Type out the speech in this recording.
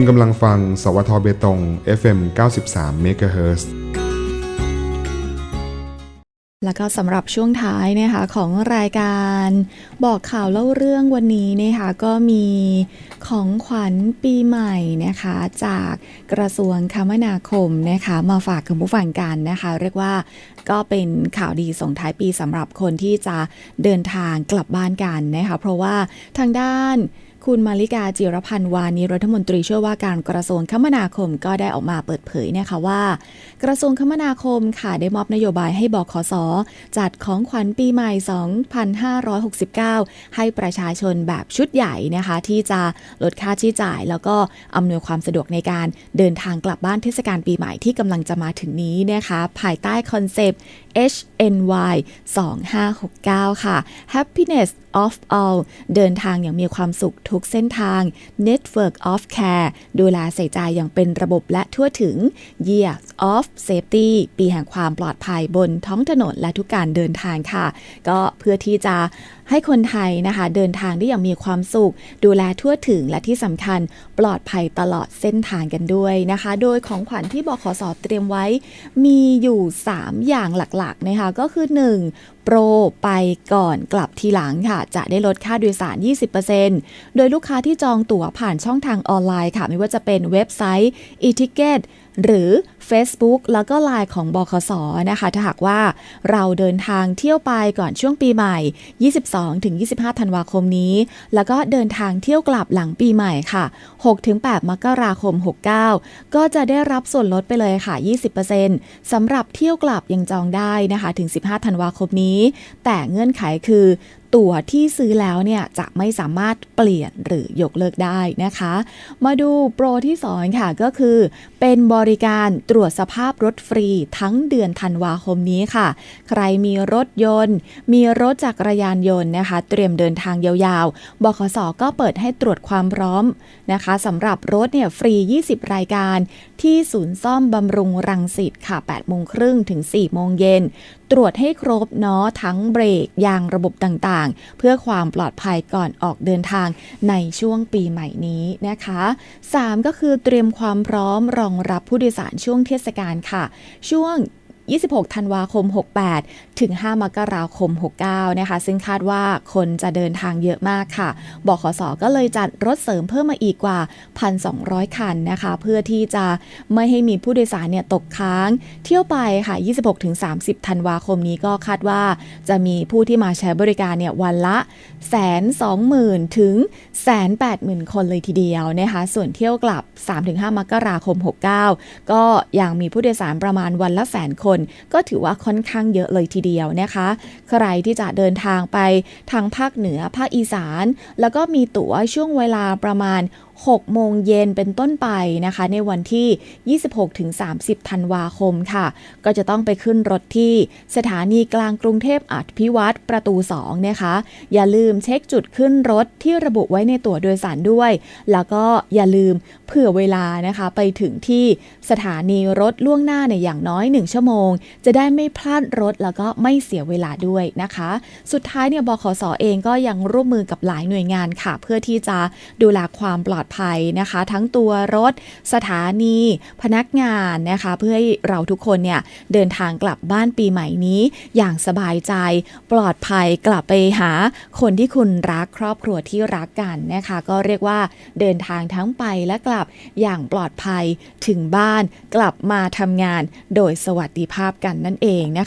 คุณกำลังฟัง สวทเบตง FM 93 MHz แล้วก็สำหรับช่วงท้ายนะคะของรายการบอกข่าวเล่าเรื่องวันนี้นะคะก็มีของขวัญปีใหม่นะคะจากกระทรวงคมนาคมนะคะมาฝากคุณผู้ฟังกันนะคะ เรียกว่าก็เป็นข่าวดีส่งท้ายปีสำหรับคนที่จะเดินทางกลับบ้านกันนะคะเพราะว่าทางด้าน คุณมาริกาจิรพันธ์วานิรัฐมนตรีช่วยว่าการกระทรวงคมนาคมก็ได้ออกมาเปิดเผยนะคะว่า กระทรวงคมนาคมค่ะได้มอบนโยบายให้บขสจัดของขวัญปีใหม่ 2569 ให้ประชาชนแบบชุดใหญ่นะคะ ที่จะลดค่าใช้จ่าย แล้วก็อำนวยความสะดวกในการเดินทางกลับบ้านเทศกาลปีใหม่ที่กำลังจะมาถึงนี้นะคะ ภายใต้คอนเซปต์ HNY 2569 ค่ะ Happiness of all เดินทางอย่างมีความสุขทุกเส้นทาง Network of Care ดูแลใส่ใจอย่างเป็นระบบและทั่วถึง Year of Safety ปีแห่งความปลอดภัยบนท้องถนนและทุกการเดินทางค่ะ ก็เพื่อที่จะ ให้คนไทยนะคะ เดินทางได้อย่างมีความสุข ดูแลทั่วถึงและที่สำคัญปลอดภัยตลอดเส้นทางกันด้วยนะคะ โดยของขวัญที่บขสเตรียมไว้ มีอยู่ 3 อย่างหลักๆนะคะก็คือ 1. โปรไปก่อนกลับทีหลังค่ะ จะได้ลดค่าโดยสาร 20%โดยลูกค้าที่จองตั๋วผ่านช่องทางออนไลน์ค่ะ ไม่ว่าจะเป็นเว็บไซต์ e-ticket หรือ Facebook แล้วก็ Line ของบคสนะคะ ถ้าหากว่าเราเดินทางเที่ยวไปก่อนช่วงปีใหม่ 22-25 ธันวาคมนี้ แล้วก็เดินทางเที่ยวกลับหลังปีใหม่ค่ะ 6-8 มกราคม 69 ก็จะได้รับส่วนลดไปเลยค่ะ 20%สำหรับเที่ยวกลับยังจองได้นะคะ ถึง 15 ธันวาคมนี้ แต่เงื่อนไขคือ ตั๋วที่ซื้อแล้วเนี่ยจะไม่สามารถเปลี่ยนหรือยกเลิกได้นะคะ มาดูโปรที่2ค่ะก็คือ เป็นบริการตรวจสภาพรถฟรีทั้งเดือนธันวาคมนี้ค่ะ ใครมีรถยนต์ มีรถจักรยานยนต์นะคะ เตรียมเดินทางยาวๆ บขสก็เปิดให้ตรวจความพร้อมนะคะสำหรับรถเนี่ยฟรี 20 รายการที่ศูนย์ซ่อมบำรุงรังสิตค่ะ8โมงครึ่งถึง4โมงเย็นตรวจให้ครบเนาะทั้งเบรกยางระบบต่างๆ เพื่อความปลอดภัยก่อนออกเดินทางในช่วงปีใหม่นี้นะคะ 3 ก็คือเตรียมความพร้อมรองรับผู้โดยสารช่วงเทศกาลค่ะ ช่วง 26 ธันวาคม 68 ถึง 5 มกราคม 69 นะคะ ซึ่งคาดว่าคนจะเดินทางเยอะมากค่ะ บขสก็เลยจัดรถเสริมเพิ่มมาอีกกว่า 1,200 คันนะคะ เพื่อที่จะไม่ให้มีผู้โดยสารเนี่ยตกค้าง เที่ยวไปค่ะ 26ถึง30 ธันวาคมนี้ก็คาดว่าจะมีผู้ที่มาใช้บริการเนี่ยวันละแสนสองหมื่นถึงแสนแปดหมื่นคนเลยทีเดียวนะคะ ส่วนเที่ยวกลับ 3-5 มกราคม 69 ก็ยังมีผู้โดยสารประมาณวันละแสนคนก็ถือว่าค่อนข้างเยอะเลยทีเดียวนะคะ ใครที่จะเดินทางไปทางภาคเหนือภาคอีสาน แล้วก็มีตั๋วช่วงเวลาประมาณ 6 โมงเย็นเป็นต้นไปนะคะ ในวันที่ 26-30 ธันวาคมค่ะ ก็จะต้องไปขึ้นรถที่สถานีกลางกรุงเทพอภิวัตรประตู 2 นะคะ อย่าลืมเช็คจุดขึ้นรถที่ระบุไว้ในตั๋วโดยสารด้วย แล้วก็อย่าลืมเผื่อเวลานะคะ ไปถึงที่สถานีรถล่วงหน้าในอย่างน้อย 1 ชั่วโมง จะได้ไม่พลาดรถแล้วก็ไม่เสียเวลาด้วยนะคะ สุดท้ายเนี่ยบขสเองก็ยังร่วมมือกับหลายหน่วยงานค่ะ เพื่อที่จะดูแลความปลอดภัยนะคะ ทั้งตัวรถ สถานี พนักงานนะคะ เพื่อให้เราทุกคนเนี่ยเดินทางกลับบ้านปีใหม่นี้ อย่างสบายใจ ปลอดภัยกลับไปหาคนที่คุณรักครอบครัวที่รักกันนะคะ ก็เรียกว่าเดินทางทั้งไปและกลับอย่างปลอดภัยถึงบ้านกลับมาทำงานโดยสวัสดิภาพกันนั่นเองนะคะ